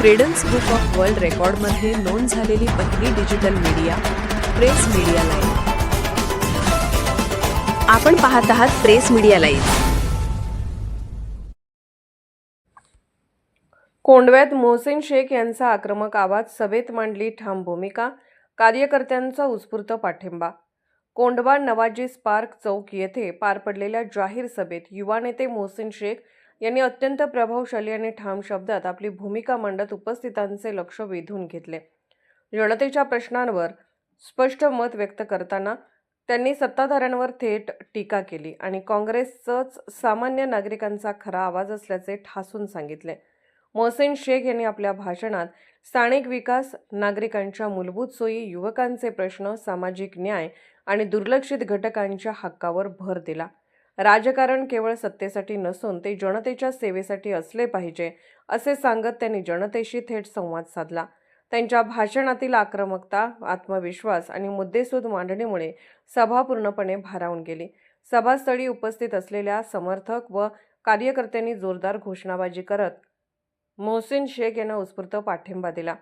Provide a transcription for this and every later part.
credence book of world रेकॉर्डमध्ये नोंद झालेली पहिली digital media press media live आपण पाहत आहात प्रेस मीडिया लाईव्ह कोंडव्यात मोहसेन शेख यांचा आक्रमक आवाज सभेत मांडली ठाम भूमिका कार्यकर्त्यांचा उत्स्फूर्त पाठिंबा कोंडवा नवाजी स्पार्क चौक येथे पार पडलेल्या जाहीर सभेत युवा नेते मोहसिन शेख यांनी अत्यंत प्रभावशाली आणि ठाम शब्दात आपली भूमिका मांडत उपस्थितांचे लक्ष वेधून घेतले जनतेच्या प्रश्नांवर स्पष्ट मत व्यक्त करताना त्यांनी सत्ताधाऱ्यांवर थेट टीका केली आणि काँग्रेसचंच सामान्य नागरिकांचा खरा आवाज असल्याचे ठासून सांगितले मोहसेन शेख यांनी आपल्या भाषणात स्थानिक विकास नागरिकांच्या मूलभूत सोयी युवकांचे प्रश्न सामाजिक न्याय आणि दुर्लक्षित घटकांच्या हक्कावर भर दिला राजकारण केवळ सत्तेसाठी नसून ते जनतेच्या सेवेसाठी असले पाहिजे असे सांगत त्यांनी जनतेशी थेट संवाद साधला त्यांच्या भाषणातील आक्रमकता आत्मविश्वास आणि मुद्देसूद मांडणीमुळे सभा पूर्णपणे भारावून गेली सभास्थळी उपस्थित असलेल्या समर्थक व कार्यकर्त्यांनी जोरदार घोषणाबाजी करत मोहसिन शेख यांना उत्स्फूर्त पाठिंबा दिला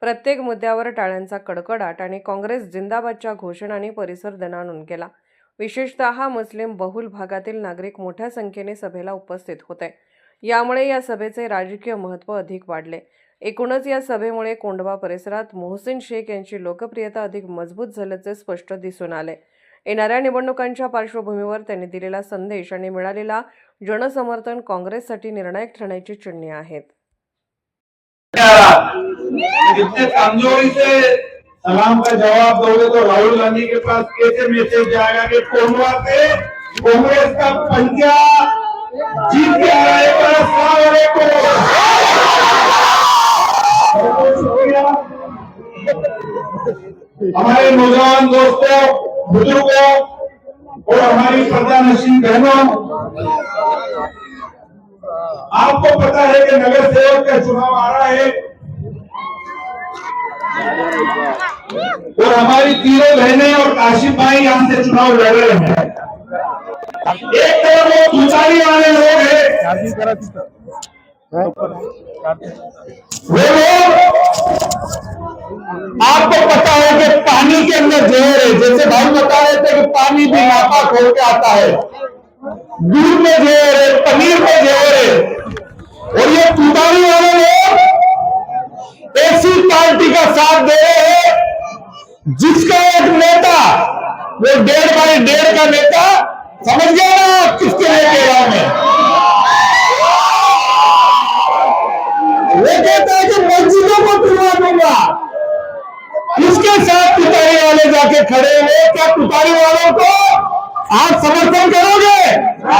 प्रत्येक मुद्द्यावर टाळ्यांचा कडकडाट आणि काँग्रेस जिंदाबादच्या घोषणाने परिसर दणाणून केला विशेषत मुस्लिम बहुल भागातील नागरिक मोठ्या संख्येने सभेला उपस्थित होते यामुळे या सभेचे राजकीय महत्त्व अधिक वाढले एकूणच या सभेमुळे कोंडवा परिसरात मोहसिन शेख यांची लोकप्रियता अधिक मजबूत झाल्याचे स्पष्ट दिसून आले येणाऱ्या निवडणुकांच्या पार्श्वभूमीवर त्यांनी दिलेला संदेश आणि मिळालेला जनसमर्थन काँग्रेससाठी निर्णायक ठरण्याची चिन्हे आहेत सलाम का जवाब दोगे तो राहुल गांधी के पास कैसे मैसेज जाएगा कि कोहवा से कांग्रेस का पंजा जीत के आ रहा हमारे नौजवान दोस्तों बुजुर्गो और हमारी प्रधान नशीन बहनों आपको पता है कि नगर सेवक का चुनाव आ रहा है और हमारी तीनों बहने और काशी भाई यहाँ से चुनाव लड़ रहे हैं एक तरफ वो भूचारी वाले लोग हैं वो लोग आपको पता है कि पानी के अंदर जहर है जैसे भाई बता रहे थे कि पानी भी नापा खोल के आता है दूध में जहर जिसका एक नेता वो डेढ़ बाई डेढ़ का नेता समझ गया ना आप किसके लिए कह रहा हूं वो कहता है कि मस्जिदों को खुलवा दूंगा किसके साथ पिताई वाले जाके खड़े हुए क्या पिताई वालों को आप समर्थन करोगे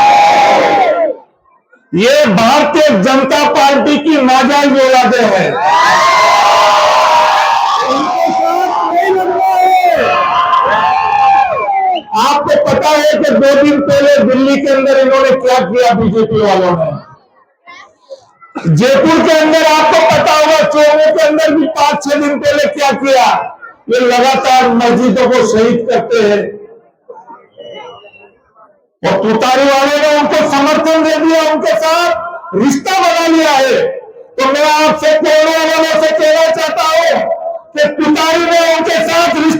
ये भारतीय जनता पार्टी की नाजायज औलादे हैं पता है कि दो दिन पहले दिल्ली के अंदर इन्होंने क्या किया बीजेपी वालों ने जयपुर के अंदर आपको पता होगा चौबे के अंदर भी पांच छह दिन पहले क्या किया ये लगातार मस्जिदों को शहीद करते हैं और तुतारी वाले ने उनको समर्थन दे दिया उनके साथ रिश्ता बना लिया है तो मैं आपसे कोरोना वालों से कहना चाहता हूं कि तुतारी ने उनके साथ रिश्ता